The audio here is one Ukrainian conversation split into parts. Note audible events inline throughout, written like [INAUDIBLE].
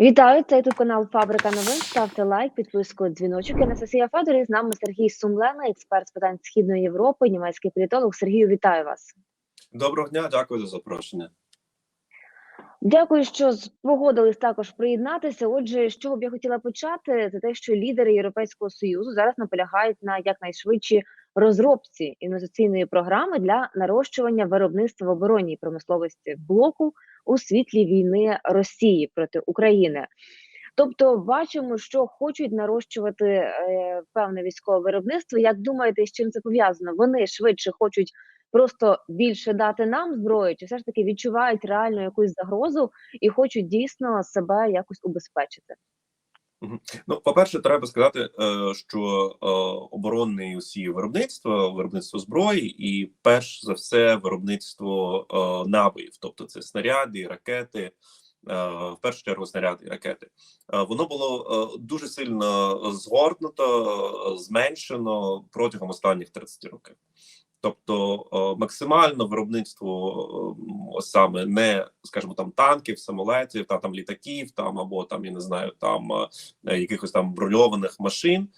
Вітаю, це тут канал Фабрика новин. Ставте лайк, підписку, дзвіночок. Я Анастасія Федор і з нами Сергій Сумлена, експерт з питань Східної Європи, німецький політолог. Сергію, вітаю вас. Доброго дня, дякую за запрошення. Дякую, що погодились також приєднатися. Отже, з чого б я хотіла почати, це те, що лідери Європейського союзу зараз наполягають на якнайшвидшій розробці інвестиційної програми для нарощування виробництва в оборонній промисловості блоку у світлі війни Росії проти України. Тобто, бачимо, що хочуть нарощувати е, певне військове виробництво. Як думаєте, з чим це пов'язано? Вони швидше хочуть просто більше дати нам зброю, чи все ж таки відчувають реальну якусь загрозу і хочуть дійсно себе якось убезпечити? Ну, по-перше, треба сказати, е, що е, оборонне усі виробництво, виробництво зброї, і перш за все виробництво е, набоїв, тобто це снаряди, ракети, в першу чергу снаряди і ракети. Воно було дуже сильно згорнуто, зменшено протягом останніх 30 років. Тобто е, максимально виробництво е, саме не скажімо там танків, самолетів, та там літаків, там або там я не знаю, там е, якихось там броньованих машин.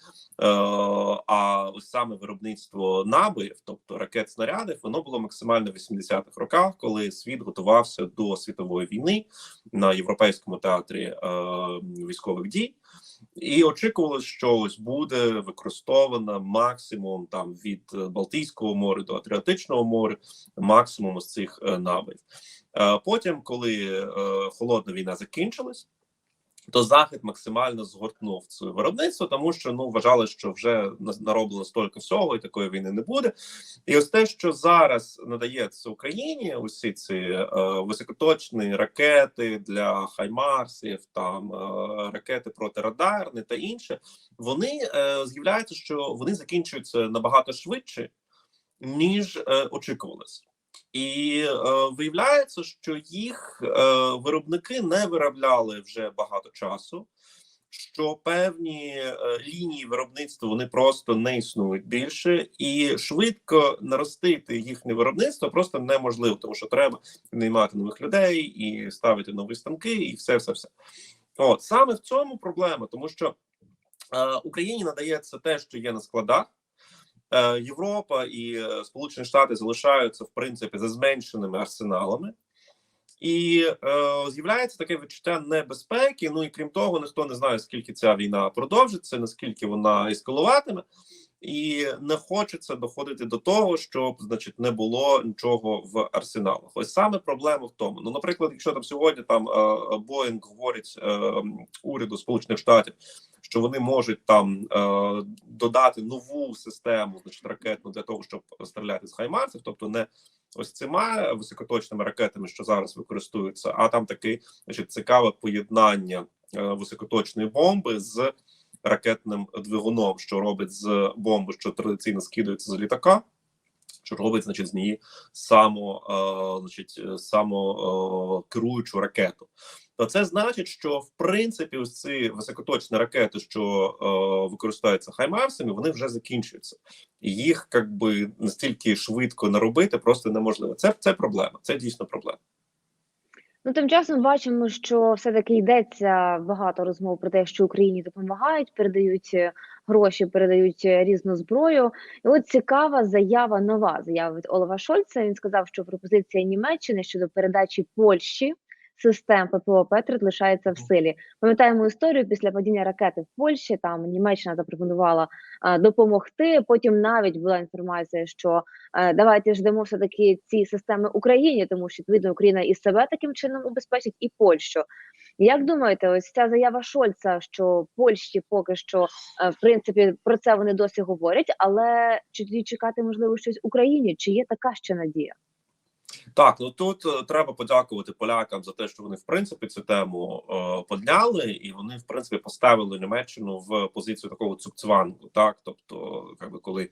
А ось саме виробництво набоїв, тобто ракет снарядів, воно було максимально в 80-х роках, коли світ готувався до світової війни на європейському театрі військових дій. І очікувалось, що ось буде використовано максимум там від е, Балтійського моря до Атріатичного моря, максимум з цих е, набоїв. Е, Потім, коли холодна війна закінчилась, то захід максимально згортнув це виробництво, тому що ну вважали, що вже нароблено стільки всього, і такої війни не буде. І ось те, що зараз надається Україні, усі ці е, високоточні ракети для хаймарсів, там е, ракети протирадарні та інше, вони е, з'являється, що вони закінчуються набагато швидше, ніж е, очікувалось. І е, виявляється, що їх е, виробники не виробляли вже багато часу. Що певні е, лінії виробництва вони просто не існують більше, і швидко наростити їхнє виробництво просто неможливо, тому що треба наймати нових людей і ставити нові станки, і все, все, все. От саме в цьому проблема, тому що е, Україні надається те, що є на складах. Е, Європа і е, Сполучені Штати залишаються в принципі за зменшеними арсеналами, і е, з'являється таке відчуття небезпеки. Ну і крім того, ніхто не знає, скільки ця війна продовжиться, наскільки вона ескалуватиме, і не хочеться доходити до того, щоб значить не було нічого в арсеналах. Ось саме проблема в тому. Ну, наприклад, якщо там сьогодні там Боїнг говорить е, уряду Сполучених Штатів, що вони можуть там е, додати нову систему, значить ракетну для того, щоб стріляти з хаймарсів, тобто не ось цими високоточними ракетами, що зараз використовуються, а там таке цікаве поєднання е, високоточної бомби з ракетним двигуном, що робить з бомби, що традиційно скидується з літака. Що робить, значить, з неї само, е, значить, само е, керуючу ракету, то це значить, що в принципі ось ці високоточні ракети, що е, використовуються хаймарсами, вони вже закінчуються, і їх як би настільки швидко наробити просто неможливо. Це це проблема. Це дійсно проблема. Ну, тим часом бачимо, що все-таки йдеться багато розмов про те, що Україні допомагають, передають е, гроші, передають е, різну зброю. І от цікава заява, нова заява від Олова Шольца. Він сказав, що пропозиція Німеччини щодо передачі Польщі систем ППО Петрит лишається в силі. Пам'ятаємо історію після падіння ракети в Польщі. Там Німеччина запропонувала а, допомогти. Потім навіть була інформація, що е, давайте ждемо все таки ці системи Україні, тому що відповідно Україна і себе таким чином убезпечить, і Польщу. Як думаєте, ось ця заява Шольца, що Польщі поки що е, в принципі про це вони досі говорять, але чи чекати можливо щось Україні? Чи є така ще надія? Так, ну тут е, треба подякувати полякам за те, що вони в принципі цю тему е, подняли, і вони в принципі поставили Німеччину в позицію такого цукцвангу. Так, тобто, якби коли е,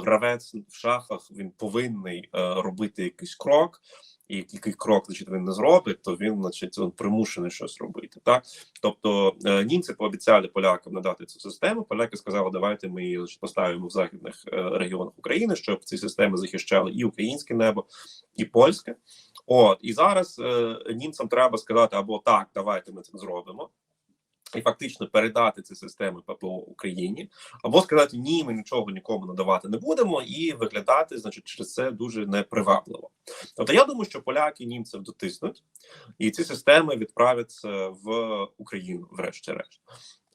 гравець в шахах він повинний е, робити якийсь крок. І який крок значить, він не зробить, то він значить він примушений щось робити. Так тобто е, німці пообіцяли полякам надати цю систему. Поляки сказали, давайте ми її значить, поставимо в західних е, регіонах України, щоб ці системи захищали і українське небо, і польське. От і зараз е, німцям треба сказати або так, давайте ми це зробимо. І фактично передати ці системи ППО Україні, або сказати ні, ми нічого нікому надавати не будемо, і виглядати, значить, через це дуже непривабливо. Тобто, я думаю, що поляки німців дотиснуть, і ці системи відправляться в Україну, врешті-решт.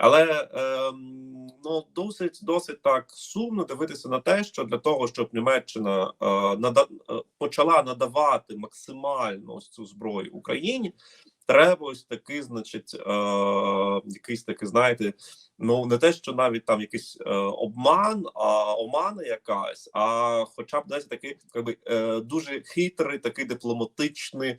Але ем, ну досить досить так сумно дивитися на те, що для того, щоб Німеччина е, нада, е, почала надавати максимально ось цю зброю Україні, треба ось такий, значить, е, якийсь такий, знаєте, ну не те, що навіть там якийсь е, обман, а омана якась, а хоча б десь такий якби, е, дуже хитрий, такий дипломатичний е,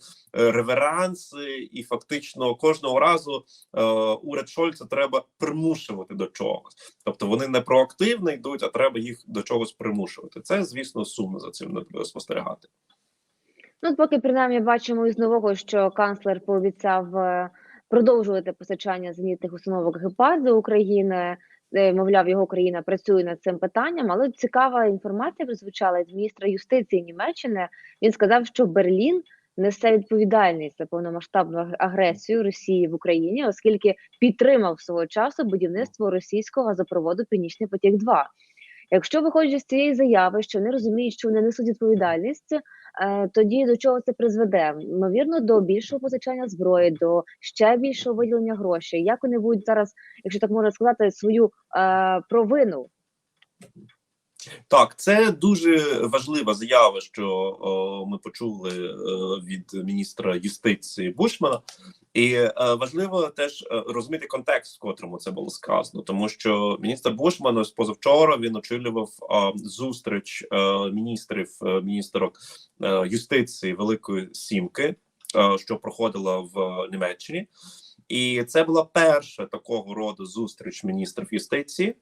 реверанс, і фактично кожного разу е, уряд Шольца треба примушувати до чогось. Тобто вони не проактивно йдуть, а треба їх до чогось примушувати. Це, звісно, сумно за цим спостерігати. Ну, поки принаймні бачимо із нового, що канцлер пообіцяв е, продовжувати постачання зенітних установок «Гепард» до України. Е, Мовляв, його країна працює над цим питанням, але цікава інформація прозвучала з міністра юстиції Німеччини. Він сказав, що Берлін несе відповідальність за повномасштабну агресію Росії в Україні, оскільки підтримав свого часу будівництво російського газопроводу Північний потік 2 Якщо виходячи з цієї заяви, що вони розуміють, що вони несуть відповідальність, е, тоді до чого це призведе? Ймовірно, до більшого позичання зброї, до ще більшого виділення грошей. Як вони будуть зараз, якщо так можна сказати, свою е, провину? Так, це дуже важлива заява, що о, ми почули е, від міністра юстиції Бушмана, і е, важливо теж е, розуміти контекст, в котрому це було сказано, тому що міністр Бушман ось позавчора він очолював е, зустріч е, міністрів е, міністерок е, юстиції Великої Сімки, е, що проходила в Німеччині, і це була перша такого роду зустріч міністрів юстиції.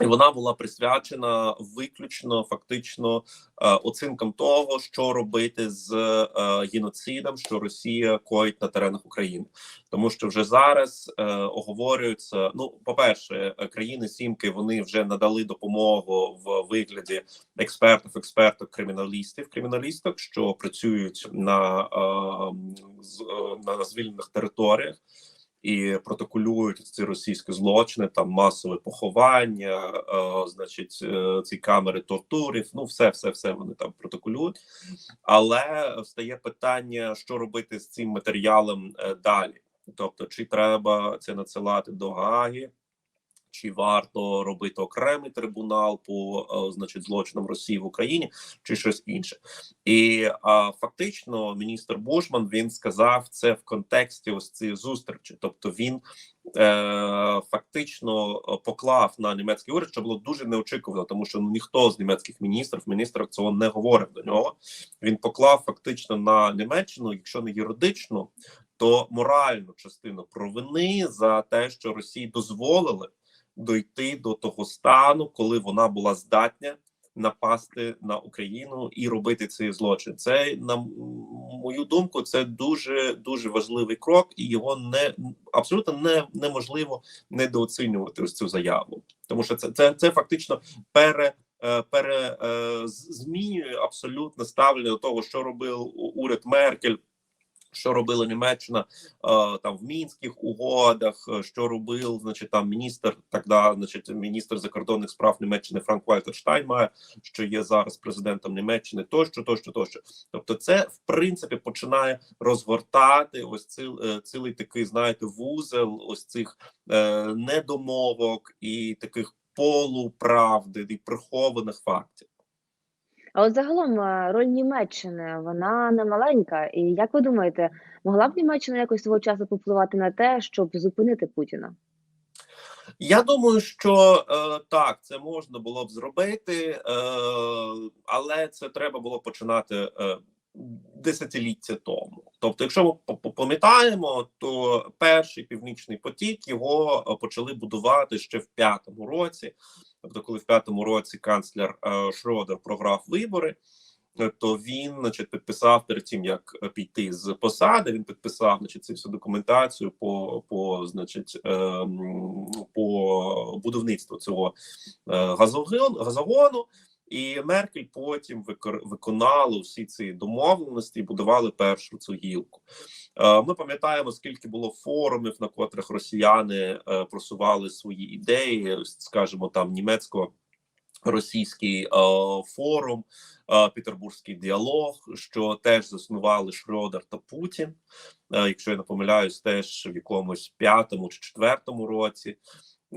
І вона була присвячена виключно фактично е, оцінкам того, що робити з е, геноцидом, що Росія коїть на теренах України, тому що вже зараз е, оговорюються. Ну, по перше, країни сімки вони вже надали допомогу в вигляді експертів, експерток, криміналістів, криміналісток, що працюють на, на звільнених територіях і протоколюють ці російські злочини, там масове поховання, е, значить, е, ці камери тортурів. Ну, все, все, все вони там протоколюють. Але встає питання, що робити з цим матеріалом е, далі. Тобто, чи треба це надсилати до Гаги, чи варто робити окремий трибунал по е, значить злочинам Росії в Україні, чи щось інше, і а, фактично міністр Бушман він сказав це в контексті ось цієї зустрічі. Тобто він е, фактично поклав на німецький уряд, що було дуже неочікувано, тому що ніхто з німецьких міністрів, міністр цього не говорив до нього. Він поклав фактично на Німеччину, якщо не юридичну, то моральну частину провини за те, що Росії дозволили дойти до того стану, коли вона була здатна напасти на Україну і робити цей злочин. Це на мою думку, це дуже дуже важливий крок, і його не абсолютно не неможливо недооцінювати ось цю заяву, тому що це це, це фактично пере. е, Пере е, абсолютно ставлення до того, що робив уряд Меркель, що робила Німеччина е, там в мінських угодах, е, що робив, значить, там міністр тогда, значить, міністр закордонних справ Німеччини Франк Вальтер Штайнмаєр, що є зараз президентом Німеччини, тощо, тощо, тощо. Тобто, це в принципі починає розгортати ось ціл, е, цілий такий, знаєте, вузел ось цих е, недомовок і таких полуправди і прихованих фактів. А от загалом е, роль Німеччини вона не маленька. І як ви думаєте, могла б Німеччина якось свого часу попливати на те, щоб зупинити Путіна? Я думаю, що е, так, це можна було б зробити, е, але це треба було починати е, десятиліття тому. Тобто, якщо ми пам'ятаємо, то перший північний потік його е, почали будувати ще в п'ятому році. Тобто, коли в п'ятому році канцлер е, Шродер програв вибори. е, То він, значить, підписав перед тим, як піти з посади. Він підписав, значить, цю всю документацію по, по значить, ем, по будівництву цього газогону. І Меркель потім виконала всі ці домовленості і будували першу цю гілку. Е, Ми пам'ятаємо, скільки було форумів, на котрих росіяни е, просували свої ідеї, скажімо, там німецько російський е, форум, е, Петербурзький діалог, що теж заснували Шрёдер та Путін. Якщо я не помиляюсь, теж в якомусь п'ятому чи четвертому році.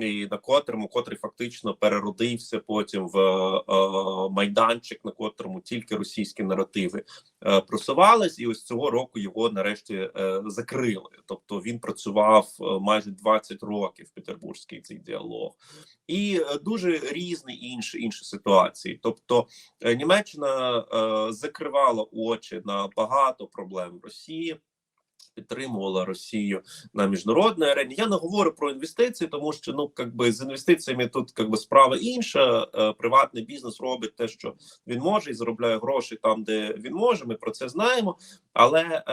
І на котрому, котрий фактично переродився потім в е, майданчик, на котрому тільки російські наративи е, просувались, і ось цього року його нарешті е, закрили. Тобто він працював майже 20 років Петербурзький цей діалог, і дуже різні інші інші ситуації. Тобто Німеччина закривала очі на багато проблем в Росії. Підтримувала Росію на міжнародній арені. Я не говорю про інвестиції, тому що ну якби з інвестиціями тут якби справа інша. Е, Приватний бізнес робить те, що він може, і заробляє гроші там, де він може. Ми про це знаємо. Але е,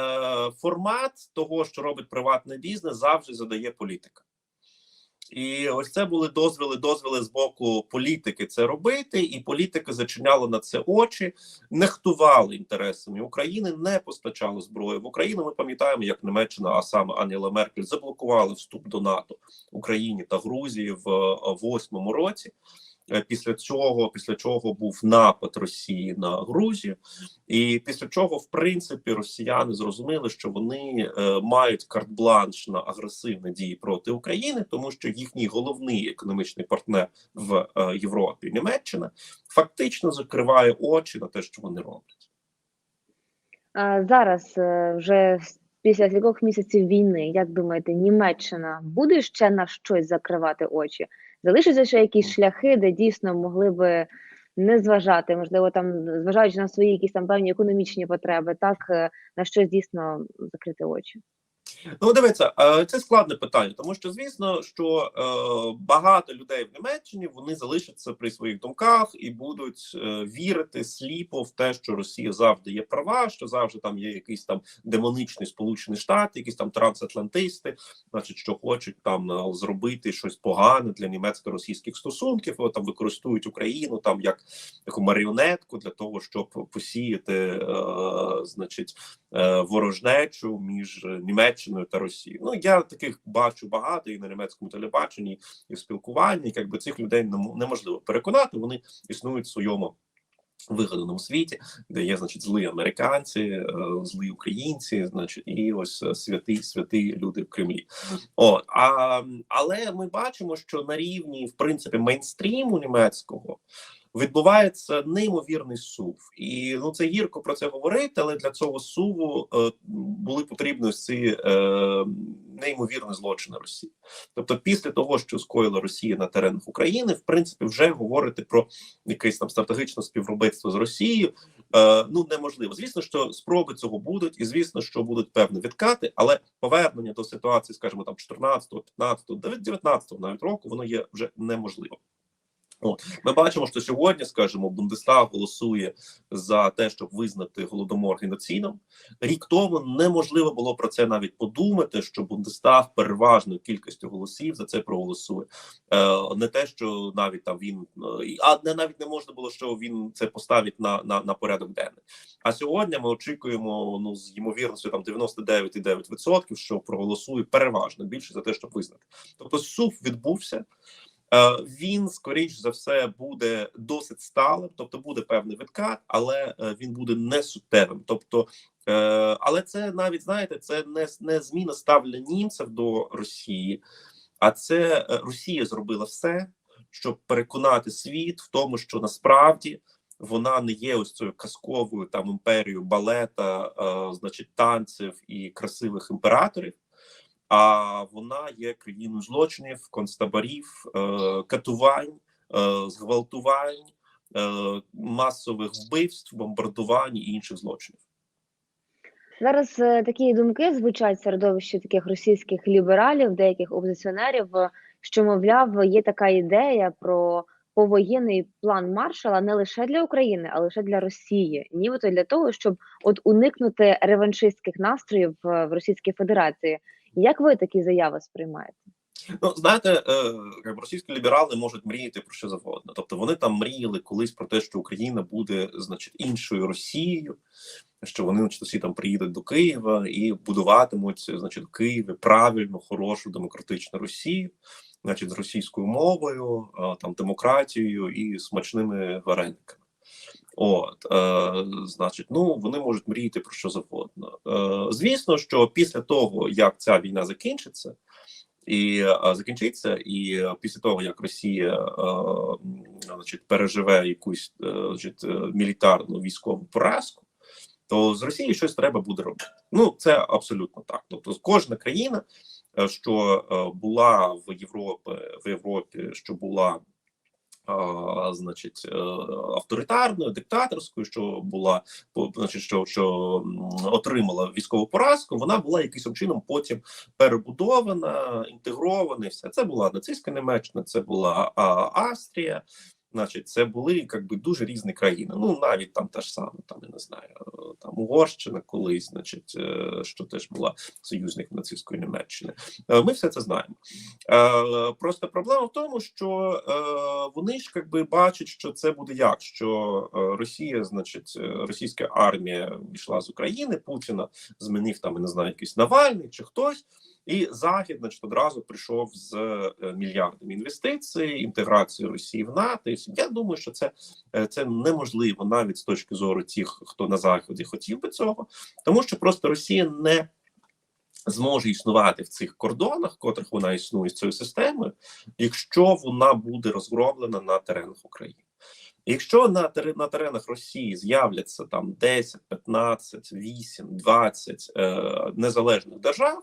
формат того, що робить приватний бізнес, завжди задає політика. І ось це були дозволи, дозволи з боку політики це робити, і політика зачиняла на це очі, нехтували інтересами України, не постачали зброю в Україну. Ми пам'ятаємо, як Німеччина, а саме Ангела Меркель, заблокували вступ до НАТО Україні та Грузії в е, восьмому році. Е, Після цього, після чого був напад Росії на Грузію, і після чого, в принципі, росіяни зрозуміли, що вони е, мають карт-бланш на агресивні дії проти України, тому що їхній головний економічний партнер в е, Європі, Німеччина, фактично закриває очі на те, що вони роблять. А зараз вже після кількох місяців війни, як думаєте, Німеччина буде ще на щось закривати очі? Залишаться ще якісь шляхи, де дійсно могли би не зважати, можливо, там зважаючи на свої якісь там певні економічні потреби, так е, на щось дійсно закрити очі? Ну, дивіться, е, це складне питання, тому що звісно, що е, багато людей в Німеччині вони залишаться при своїх думках і будуть е, вірити сліпо в те, що Росія завжди є права, що завжди там є якийсь там демоничний сполучений штат, якісь там трансатлантисти, значить, що хочуть там зробити щось погане для німецько-російських стосунків. Там використовують Україну там як таку маріонетку для того, щоб посіяти, значить, ворожнечу між Німеччиною та Росією. Ну я таких бачу багато і на німецькому телебаченні, і в спілкуванні. Якби цих людей неможливо переконати. Вони існують в своєму. Вигаданому світі, де є, значить, злі американці, е, злі українці, значить, і ось е, святі, святі люди в Кремлі. От а але ми бачимо, що на рівні, в принципі, мейнстріму німецького відбувається неймовірний сув, і ну це гірко про це говорити, але для цього суву е, були потрібні ці е, неймовірні злочини Росії. Тобто, після того, що скоїла Росія на теренах України, в принципі, вже говорити про якесь там стратегічне співробітство з Росією. Е, ну неможливо. Звісно, що спроби цього будуть, і звісно, що будуть певні відкати, але повернення до ситуації, скажімо, там 14, 15, 19 навіть року, воно є вже неможливо. Ми бачимо, що сьогодні, скажімо, Бундестаг голосує за те, щоб визнати голодомор геноцидом. Рік тому неможливо було про це навіть подумати, що Бундестаг переважною кількістю голосів за це проголосує. Е, не те, що навіть там він е, а не навіть не можна було, що він це поставить на, на, на порядок денний. А сьогодні ми очікуємо ну з ймовірністю там 99,9%, що проголосує переважно більше за те, щоб визнати. Тобто сув відбувся. Е, Він скоріш за все буде досить сталим, тобто буде певний відкат, але е, він буде не суттєвим. Тобто, е, але це навіть знаєте, це не, не зміна ставлення німців до Росії, а це Росія зробила все, щоб переконати світ в тому, що насправді вона не є ось цією казковою там імперією балета, значить танців і красивих імператорів. А вона є країною злочинів, концтаборів, е, катувань, е, зґвалтувань, е, масових вбивств, бомбардувань і інших злочинів. Зараз такі думки звучать в середовищі таких російських лібералів, деяких опозиціонерів, що мовляв, є така ідея про повоєнний план Маршала не лише для України, а лише для Росії, нібито для того, щоб от уникнути реваншистських настроїв в Російській Федерації. Як ви такі заяви сприймаєте? Ну, знаєте, е, російські ліберали можуть мріяти про що завгодно. Тобто вони там мріяли колись про те, що Україна буде, значить, іншою Росією, що вони значить, всі там приїдуть до Києва і будуватимуть, значить, в Києві правильну, хорошу демократичну Росію, значить, з російською мовою, е, там демократією і смачними варениками. От, е, значить, ну вони можуть мріяти про що завгодно. Е, звісно, що після того, як ця війна закінчиться, і е, закінчиться, і після того як Росія е, значить, переживе якусь е, значить, е, мілітарну військову поразку, то з Росії щось треба буде робити. Ну це абсолютно так. Тобто, кожна країна, е, що е, була в Європі, в Європі, що була. Значить, е, авторитарною, диктаторською, що була значить, що, що отримала військову поразку, вона була якимось чином потім перебудована, інтегрована. і Все це була нацистська Німеччина, це була а, Австрія. Значить, це були якби дуже різні країни. Ну навіть там те ж саме, там я не знаю, там Угорщина колись, значить, е, що теж була союзник нацистської Німеччини. Е, Ми все це знаємо. Е, Просто проблема в тому, що вони ж якби бачать, що це буде як, що Росія, значить, російська армія війшла з України, Путіна змінив там, не знаю, якийсь Навальний чи хтось. І захід, значить, одразу прийшов з е, мільярдами інвестицій, інтеграцією Росії в НАТО. І я думаю, що це, е, це неможливо навіть з точки зору тих, хто на заході хотів би цього, тому що просто Росія не зможе існувати в цих кордонах, в котрих вона існує з цією системою, якщо вона буде розгромлена на теренах України. Якщо на на теренах Росії з'являться там 10, 15, 8, 20 е, незалежних держав,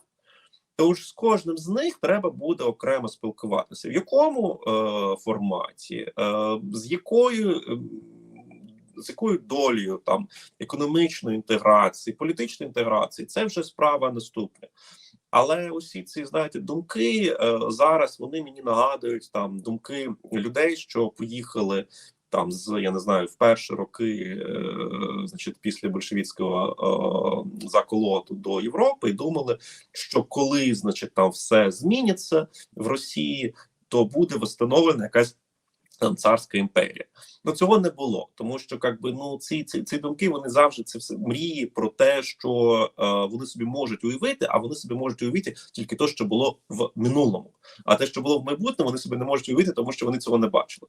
то ж з кожним з них треба буде окремо спілкуватися. В якому е, форматі, е, з якою ем, з якою долею там економічної інтеграції, політичної інтеграції, це вже справа наступна. Але усі ці знаєте думки е, зараз вони мені нагадують там думки людей, що поїхали там з я не знаю в перші роки, е, значить, після большевістського е, заколоту до Європи, і думали, що коли значить там все зміниться в Росії, то буде встановлена якась там царська імперія. Ну цього не було, тому що якби ну ці ці, ці думки вони завжди це все мрії про те, що е, вони собі можуть уявити, а вони собі можуть уявити тільки те, що було в минулому. А те, що було в майбутньому, вони собі не можуть уявити, тому що вони цього не бачили.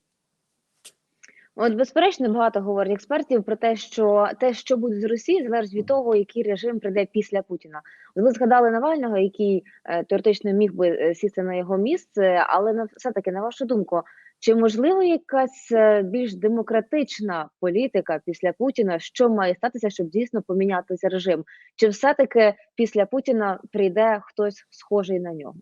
От, безперечно, багато говорять експертів про те, що те, що буде з Росії, залежить від того, який режим прийде після Путіна. Ви згадали Навального, який е, теоретично міг би е, сісти на його місце, але на все таки, на вашу думку, чи можливо якась е, більш демократична політика після Путіна, що має статися, щоб дійсно помінятися режим? Чи все таки після Путіна прийде хтось схожий на нього?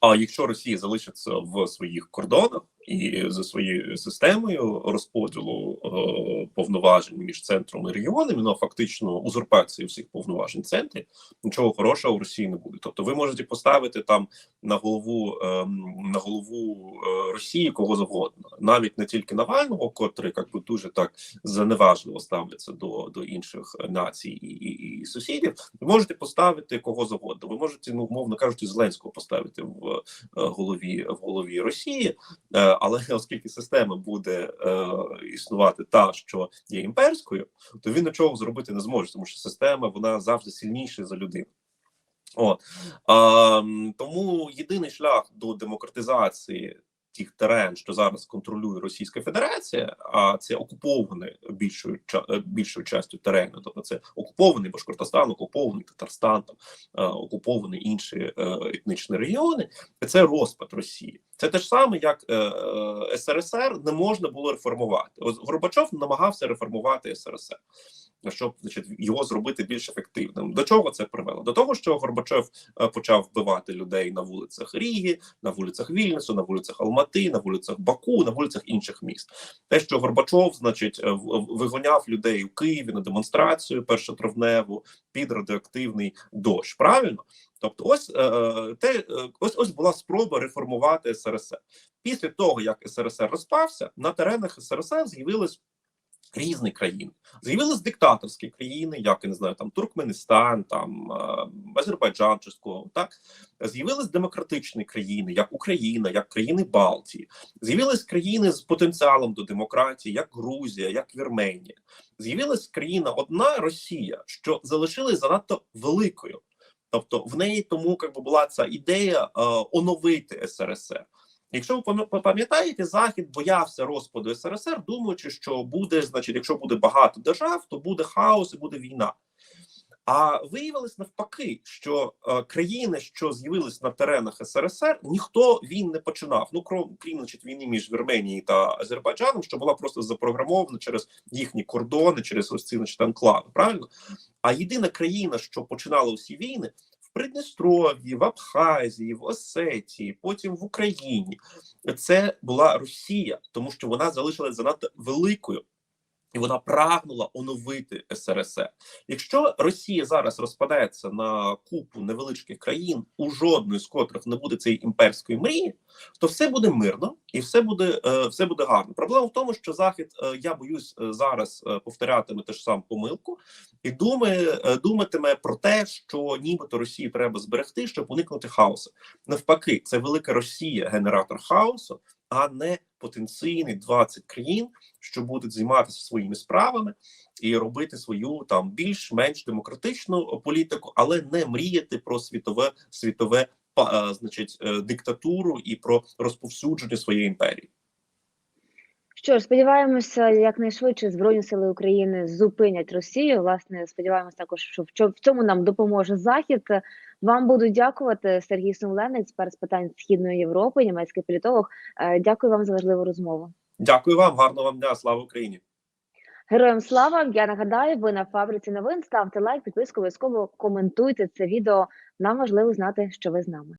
А якщо Росія залишиться в своїх кордонах і за своєю системою розподілу е, повноважень між центром і регіонами, ну фактично узурпації всіх повноважень центрі, нічого хорошого в Росії не буде. Тобто, ви можете поставити там на голову е, на голову е, Росії кого завгодно, навіть не тільки Навального, котрий як би дуже так заневажливо ставляться до, до інших націй і, і, і сусідів. Ви можете поставити кого завгодно. Ви можете, ну умовно кажучи, Зеленського поставити в е, голові в голові Росії. Е, але [LAUGHS] оскільки система буде е, існувати та, що є імперською, то він нічого зробити не зможе, тому що система вона завжди сильніша за людину. От Е, тому єдиний шлях до демократизації тих терен, що зараз контролює Російська Федерація, а це окуповані більшою е, більшою частю терену. Тобто це окупований Башкортостан, окупований Татарстан, там е, окуповані інші е, етнічні регіони. Це розпад Росії. Це те ж саме, як СРСР не можна було реформувати. Ось Горбачов намагався реформувати СРСР, щоб значить, його зробити більш ефективним. До чого це привело? До того, що Горбачов е, почав вбивати людей на вулицях Ріги, на вулицях Вільнюсу, на вулицях Алмати, на вулицях Баку, на вулицях інших міст. Те, що Горбачов, значить, е, вигоняв людей у Києві на демонстрацію першотравневу під радіоактивний дощ. Правильно? Тобто, ось е, те, ось ось була спроба реформувати СРСР. Після того, як СРСР розпався, на теренах СРСР з'явилось різні країни. З'явились диктаторські країни, як я не знаю, там Туркменістан, там е, Азербайджан, частково так з'явились демократичні країни, як Україна, як країни Балтії. З'явились країни з потенціалом до демократії, як Грузія, як Вірменія. З'явилась країна одна Росія, що залишилась занадто великою. Тобто в неї тому як би була ця ідея е, оновити СРСР. Якщо ви пам'ятаєте, Захід боявся розпаду СРСР, думаючи, що буде, значить, якщо буде багато держав, то буде хаос і буде війна. А виявилось навпаки, що е, країни, що з'явились на теренах СРСР, ніхто він не починав. Ну крім, крім значить, війни між Вірменією та Азербайджаном, що була просто запрограмована через їхні кордони, через ось ці значить, анклави. Правильно? А єдина країна, що починала усі війни, Придністров'ї, в Абхазії, в Осетії, потім в Україні, це була Росія, тому що вона залишилась занадто великою. І вона прагнула оновити СРСР. Якщо Росія зараз розпадається на купу невеличких країн, у жодної з котрих не буде цієї імперської мрії, то все буде мирно і все буде е, все буде гарно. Проблема в тому, що захід, е, я боюсь, е, зараз повторятиме те ж сам помилку, і думає, думатиме про те, що нібито Росію треба зберегти, щоб уникнути хаосу. Навпаки, це велика Росія, генератор хаосу, а не потенційний 20 країн, що будуть займатися своїми справами і робити свою там більш-менш демократичну політику, але не мріяти про світове світове е, значить е, диктатуру і про розповсюдження своєї імперії. Що ж, сподіваємося, якнайшвидше Збройні сили України зупинять Росію. Власне, сподіваємося також, що в цьому нам допоможе Захід. Вам буду дякувати, Сергій Сумленець, з питань Східної Європи, німецький політолог. Е, Дякую вам за важливу розмову. Дякую вам, гарного вам дня, слава Україні. Героям слава! Я нагадаю, ви на фабриці новин. Ставте лайк, підписку, обов'язково коментуйте це відео. Нам важливо знати, що ви з нами.